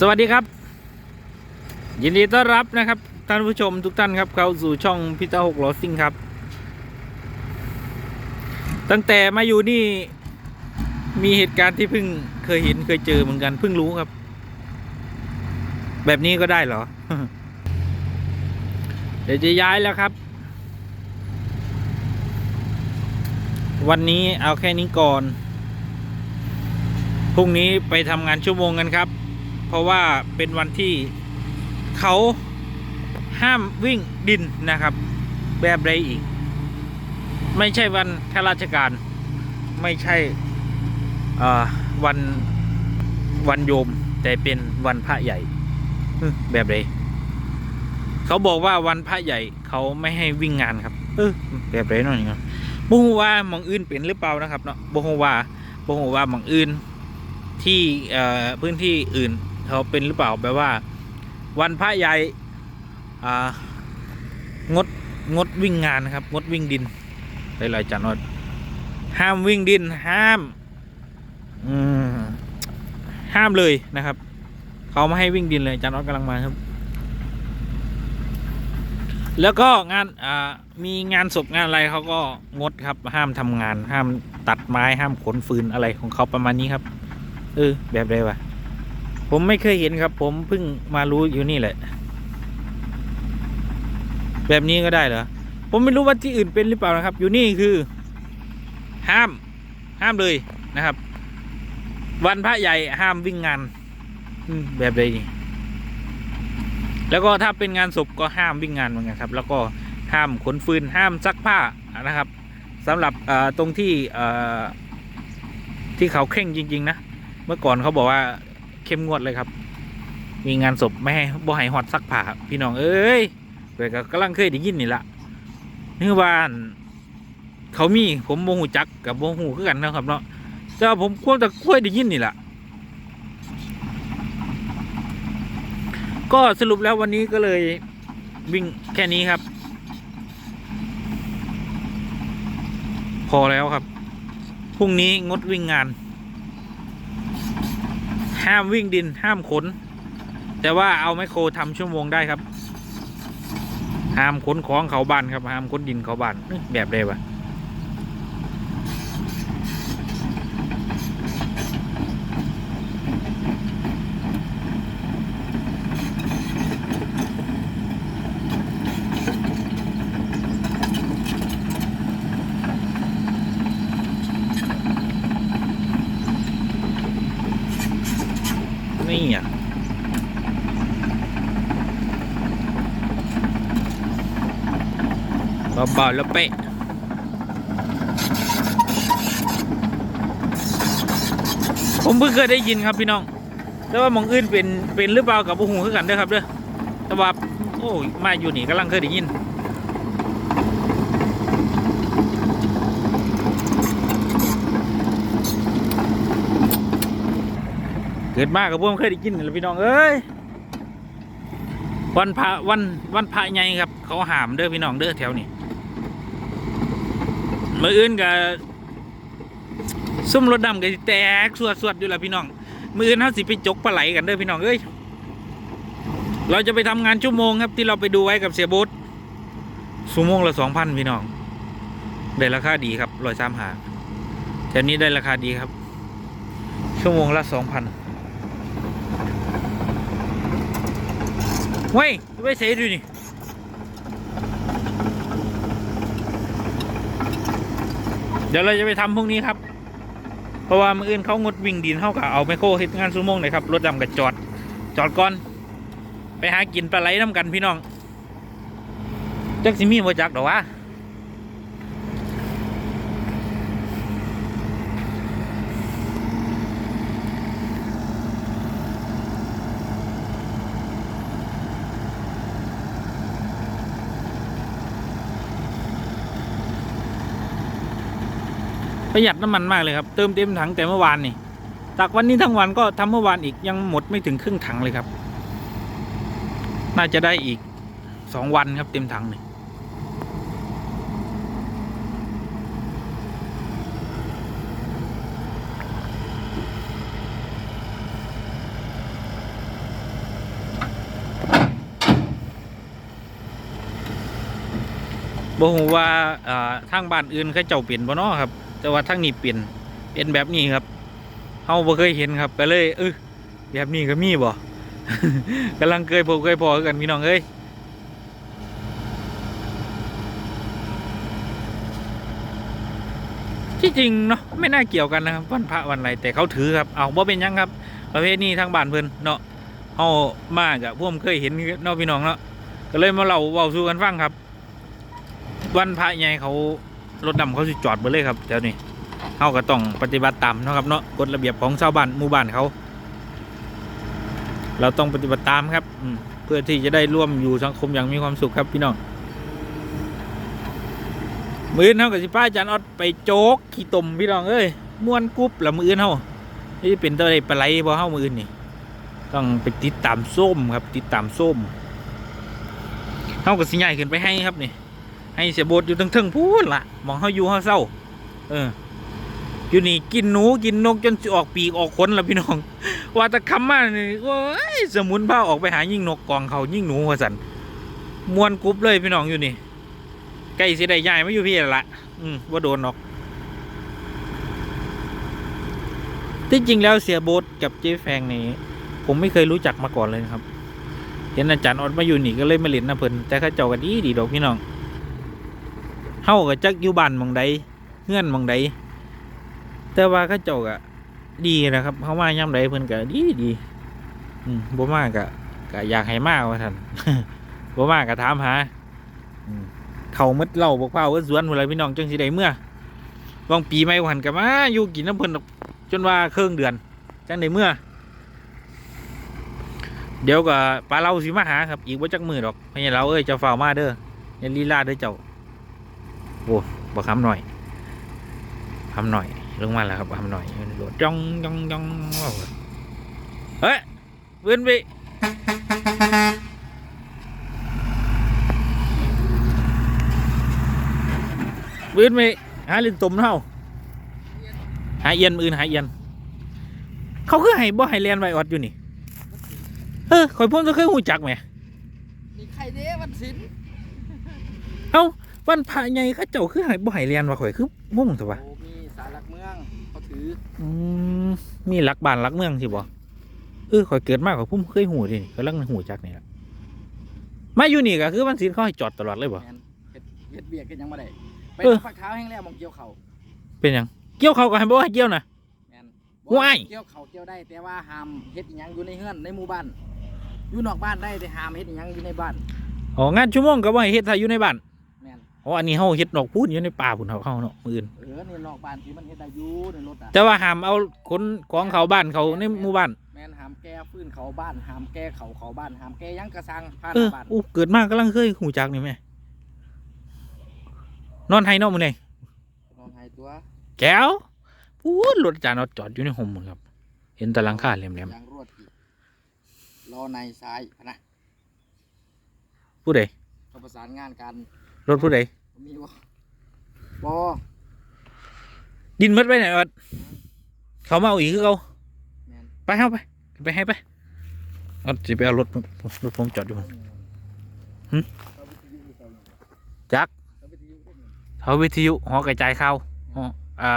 สวัสดีครับ ยินดีต้อนรับนะครับท่านผู้ชมทุกท่านครับเข้าสู่ช่องพิตาหกล้อซิ่งครับ ตั้งแต่มาอยู่นี่มีเหตุการณ์ที่เพิ่งเคยเห็นเคยเจอเหมือนกันเพิ่งรู้ครับ แบบนี้ก็ได้เหรอ เดี๋ยวจะย้ายแล้วครับ วันนี้เอาแค่นี้ก่อนพรุ่งนี้ไปทำงานชั่วโมงกันครับ เพราะว่าเป็นวันที่เขาห้ามวิ่งดินนะครับ แบบใดอีก ไม่ใช่วันข้าราชการ ไม่ใช่วันวันโยม แต่เป็นวันพระใหญ่แบบใดเขาบอกว่าวันพระใหญ่เขาไม่ให้วิ่งงานครับ เออแบบใดนาะนี่เนาะบ่ฮู้ว่าหมองอื่นเป็นหรือเปล่านะครับเนาะบ่ฮู้ว่าบ่ฮู้ว่าหมองอื่นที่พื้นที่อื่น เขาเป็นหรือเปล่าแบบว่า วันพระใหญ่งดงดวิ่งงานนะครับ งดวิ่งดินไปเลยจันวดห้ามวิ่งดินห้ามห้ามเลยนะครับเขาไม่ให้วิ่งดินเลยจันวดกำลังมาครับ แล้วก็งานมีงานศพงานอะไรเขาก็งดครับ ห้ามทำงาน ห้ามตัดไม้ห้ามขนฟืนอะไรของเขาประมาณนี้ครับเออแบบใดวะ ผมไม่เคยเห็นครับ ผมเพิ่งมารู้อยู่นี่แหละ แบบนี้ก็ได้เหรอ ผมไม่รู้ว่าที่อื่นเป็นหรือเปล่านะครับ อยู่นี่คือ ห้าม ห้ามเลยนะครับ วันพระใหญ่ห้ามวิ่งงานแบบใดนี่แล้วก็ถ้าเป็นงานศพก็ห้ามวิ่งงานเหมือนกันครับ แล้วก็ห้ามขนฟืนห้ามซักผ้านะครับสำหรับตรงที่ที่เขาเคร่งจริง ๆ นะ เมื่อก่อนเขาบอกว่า เข้มงวดเลยครับ มีงานศพไม่ให้บ่ให้หอดซักผ้าพี่น้องเอ้ยเวยก็กำลังเคยได้ยินนี่ละนี่ว่านเขามีผมโมหูจักกับโมหูคือกันนะครับเนาะแต่ว่าผมควรจะค่อยได้ยินนี่แหละก็สรุปแล้ววันนี้ก็เลยวิ่งแค่นี้ครับ พอแล้วครับ พรุ่งนี้งดวิ่งงาน ห้ามวิ่งดินห้ามขน แต่ว่าเอาไมโครทำชั่วโมงได้ครับ ห้ามขนของเขาบ้านครับห้ามขนดินเขาบ้านแบบใดวะ นี่อะเบาๆแล้วเป๊ะผมเพิ่งเคยได้ยินครับพี่น้อง แต่ว่ามองอื่นเป็นเป็นหรือเปล่ากับผู้หูคือกันเด้อครับเด้อแต่ว่าโอ้ยมาอยู่นี่กำลังเคยได้ยิน เกิดมากับพวกเคยได้กินแหละพี่น้องเอ้ยวันพระวันวันพระใหญ่ครับ เขาหามเด้อพี่น้องเด้อแถวนี้มื่ออื่นกับซุ่มรถดำกับแตกสวดสวดอยู่ละพี่น้องมื่ออื่นเขาสิไปจกปลาไหลกันเด้อพี่น้องเอ้ยเราจะไปทำงานชั่วโมงครับ ที่เราไปดูไว้กับเสียโบ๊ทชั่วโมงละสองพันพี่น้องได้ราคาดีครับรอยสามหาแถวนี้ได้ราคาดีครับ ชั่วโมงละสองพัน เว้ยไปเสียดูนี่เดี๋ยวเราจะไปทำพวกนี้ครับ เพราะว่ามืออื่นเขางดวิ่งดินเท่ากับเอาไมโครเฮ็ดงานซูโม่งเลยครับ รถดำกับจอด จอดก่อน ไปหากินปลาไหลน้ำกันพี่น้อง จักสิมีโมจักดอวะ ประหยัดน้ำมันมากเลยครับเติมเต็มถังแต่เมื่อวานนี่จากวันนี้ทั้งวันก็ทำเมื่อวานอีกยังหมดไม่ถึงครึ่งถังเลยครับ น่าจะได้อีกสองวันครับเต็มถังนี่บอกว่าทางบ้านอื่นเขาเจ้าเปลี่ยนบ่เนาะครับ แต่ว่าทางนี้เปลี่ยนเป็นแบบนี้ครับเฮาบ่เคยเห็นครับก็เลยเออแบบนี้ก็มีบ่กำลังเคยพบเคยพอกันพี่น้องเอ้ยที่จริงเนาะไม่น่าเกี่ยวกันนะครับวันพระวันอะไรแต่เขาถือครับเอาบ่เป็นยังครับ ประเภทนี้ทางบ้านเพิ่นเนาะเฮามากอะพวกมเคยเห็นเนาะพี่น้องเนาะก็เลยมาเล่าเว้าสู่กันฟังครับ วันพระใหญ่เขา รถดำเขาสิจอดไปเลยครับเดี๋ยวนี้เฮาก็ต้องปฏิบัติตามเนาะครับเนาะกฎระเบียบของชาวบ้านหมู่บ้านเขา เราต้องปฏิบัติตามครับอืมเพื่อที่จะได้ร่วมอยู่สังคมอย่างมีความสุขครับพี่น้องมืออนเท่ากับสิป้าอาจารย์ออดไปโจ๊กขี้ตมพี่น้องเอ้ยม้วนกรุ๊บละมืออนเท่านี่เป็นตัวใดปลาไหลบ่เท่ามืออนนี่ต้องไปติดตามส้มครับ ติดตามส้มเท่ากับสิใหญ่ขึ้นไปให้ครับนี่ ให้เสียบดอยู่ทั้งเทิงพูดละมองเขาอยู่เขาเศร้า เออ อยู่นี่กินหนูกินนกจนสิออกปีกออกขนล้วพี่น้อง ว่าตะคำมานี่โอ้ยสมุนผ้าออกไปหายิ่งนกกองเขายิ่งหนูว่าสันมวนกรุ๊บเลยพี่น้องอยู่นี่ใกล้สิได้ย้ายมาอยู่พี่แล้วละอืมว่าโดนหรอกที่จริงแล้วเสียโบทกับเจ๊แฟงนี่ผมไม่เคยรู้จักมาก่อนเลยครับ เห็นอาจารย์ออดมาอยู่นี่ก็เลยมาเล่นนะเพิ่นแต่ข้าเจ้ากันดีดีดอกพี่น้อง เฮากับจักอยู่บ้านหมองใดเงื่อนหมองใดแต่ว่าเข้าเจ้าก็ดีนะครับเพราะว่าย่ำใดเพิ่นก็ดีดีอืมบ่มากก็ก็อยากให้มากว่าท่านบ่มากก็ถามหาเขาหมดเล่าบอกเป้าสวนพุ่นล่ะพี่น้องจังสิได้เมื่อวางปีใหม่หันก็มาอยู่กินน้ำเพิ่นดอกจนว่าเครึ่องเดือนจังได้เมื่อ เดี๋ยวก็ปลาเราสิมาหาครับ อีกบ่จักมือดอกพญาเราเอ้ยเจ้าฝ่ามาเด้ออย่าลีลาเด้อเจ้า โอ้บ่คำหน่อยคำหน่อย ลงมาแล้วครับทำหน่อยโดดจ้องจ้องจ้องว้าวเฮ้ยเว้นไปเว้นไปหาลินตุ่มเท่าหาเอียนมืออื่นหาเอียน เขาคือให้บ่ให้เรียนไว้ออดอยู่นี่เออข่อยพ่นจะเคยหูจักไหมนี่ใครเด้วันศิลป์เอ้า วันพระใหญ่เข้าเจ้าคือให้บ่ให้เรียนว่าข่อยคือมุ่งแต่ว่าโอ้มีสารหลักเมืองเขาถืออืมมีหลักบ้านหลักเมืองสิบ่เออข่อยเกิดมากกว่าพุ่มเคยหูดิกำลังหูจักนี่ล่ะมาอยู่นี่ก็คือวันศีลเขาให้จอดตลอดเลยบ่ แมนเฮ็ดเฮ็ดเบียกกันยังมาได้ไปเออ ฝักเท้าแห้งแล้วมองเกี่ยวเขาเป็นหยังเกี่ยวเขาก็ให้บ่ให้เกี่ยวนะ แมนว้าย เกี่ยวเขาเกี่ยวได้แต่ว่าห้ามเฮ็ดอิหยังอยู่ในเฮือนในหมู่บ้านอยู่นอกบ้านได้แต่ห้ามเฮ็ดอิหยังอยู่ในบ้าน อ๋องานชั่วโมงก็บ่ให้เฮ็ดถ้าอยู่ในบ้านแมน อ๋ออันนี้เฮาเฮ็ดนอกพูนอยู่ในป่าพุ่นเฮาเข้าเนาะมื้ออื่นเออนี่นอกบ้านที่มันเฮ็ดได้อยู่ในรถอะแต่ว่าห้ามเอาขนของเขาบ้านเขาในหมู่บ้านแมนห้ามแก้ฟื้นเขาบ้านห้ามแก้เขาเขาบ้านห้ามแก้หยังกระสังผ่านเออบ้านอู้เกิดมากำลังเคยหูจักนี่แม่นอนไห้เนอกมื้อนี้นอนหายตัวแก้วพูดรถจานเอาจอดอยู่ในห่มหมดครับ เห็นแตะลังคาแหลมยางรวดอีกรอในซ้ายพะนะๆผู้ใดเขาประสานงานกัน รถผู้ใดมีบ่บอดินมัดไปไหนอดเขามาเอาอีกคือเขาแมนไปเข้าไปไปให้ไปเอาจะไปเอารถรถผมจอดอยู่หึเขาวิทยุอยู่ตอนนี้จักเขาวิทยุได้ไงเขาวิทยุหอกระจายข่าวหออ่า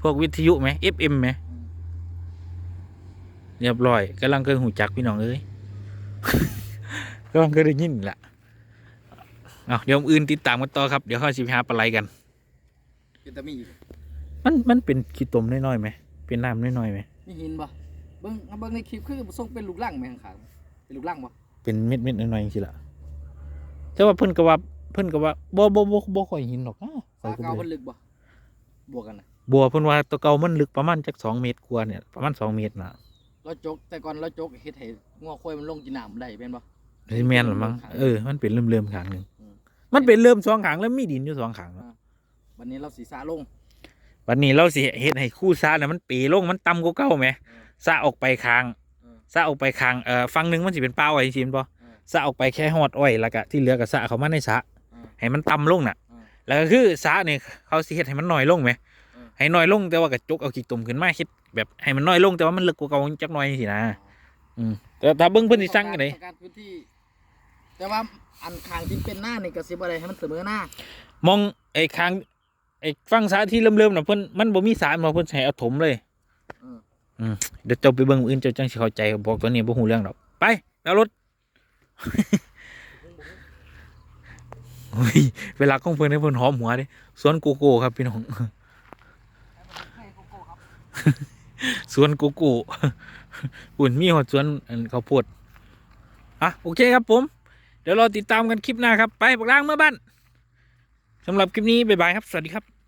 พวกวิทยุไหม FM ไหมอืมเรียบร้อยกำลังเคยหูจักพี่น้องเอ้ยกำลังเคยได้ยินแหละ เอาเดี๋ยวมื้ออื่นติดตามกันต่อครับ เดี๋ยวเขาสิไปหาปลาไหลกัน เป็นตะมีอีกมันมันเป็นขี้ตมน้อยๆไหมเป็นน้ำน้อยๆไหมมีหินบ่เบิ่งเอาเบิ่งในคลิปคือส่งเป็นลูกลังแม่งขางๆเป็นลูกลังบ่เป็นเม็ดเม็ดๆน้อยๆสิล่ะแต่ว่าเพิ่นก็ว่าเพิ่นก็ว่าบ่บ่บ่บ่ค่อยหินหรอกนะสาข้อยก็เก่าบ่เพิ่นลึกบ่บวกกันนะบัวเพิ่นว่าตัวเก่ามันลึกประมาณจักสองเมตรกว่าเนี่ยประมาณสองเมตรน่ะเราจกแต่ก่อนเราจกเฮ็ดให้งัวควายมันลงกินน้ำได้เป็นบ่สิแม่นหรือมั้งเออมันเป็นเริ่มๆขางหนึงอื มมันเป็นเริ่มสองขางแล้วมีดินอยู่สองขางเนาะวันนี้เราสีสาลง วันนี้เราสิเฮ็ดให้คู่ซาน่ะมันปีลงมันต่ำกว่าเก่าแหมซาออกไปคางเออซาออกไปคางเอ่อฝั่งหนึงมันสิเป็นป่าอ้อยจริงๆบ่เออซาออกไปแค่ฮอดอ้อยแล้วก็ที่เหลือก็ซาเข้ามาในสระเออให้มันต่ำลงน่ะเออแล้วก็คือสระนี่เขาสิเฮ็ดให้มันน้อยลงไหมเออให้น้อยลงแต่ว่ากระจกเอาขี้ตุ่มขึ้นมาคิดแบบให้มันน้อยลงแต่ว่ามันลึกกว่าเก่าจักหน่อยสินะ อืมแต่ถ้าเบิ่งเพิ่นสิสั่งจังไดต้องการพื้นที่ แต่ว่าอันข้างที่เป็นหน้านี่ก็สิบ่ได้ให้มันเสมอหน้ามองไอ้คางไอ้ฟังสาที่เริ่มๆน่ะเพิ่นมันบ่มีสารมาเพิ่นให้เอาถมเลยเอออืมเดี๋ยวเจ้าไปเบิ่งอื่นเจ้าจังสิเข้าใจบอกตัวนี้บ่ฮู้เรื่องดอกไปแล้วรถโอ้ยเวลาของเพิ่นให้เพิ่นหอมหัวเด้สวนโกโก้ครับพี่น้องสวนโกโก้อุ่นมีหอดสวนอันข้าวโพดอะโอเคครับผม เดี๋ยวรอติดตามกันคลิปหน้าครับ ไปบอกล้างเมื่อบ้านสำหรับคลิปนี้บ๊ายบายครับ สวัสดีครับ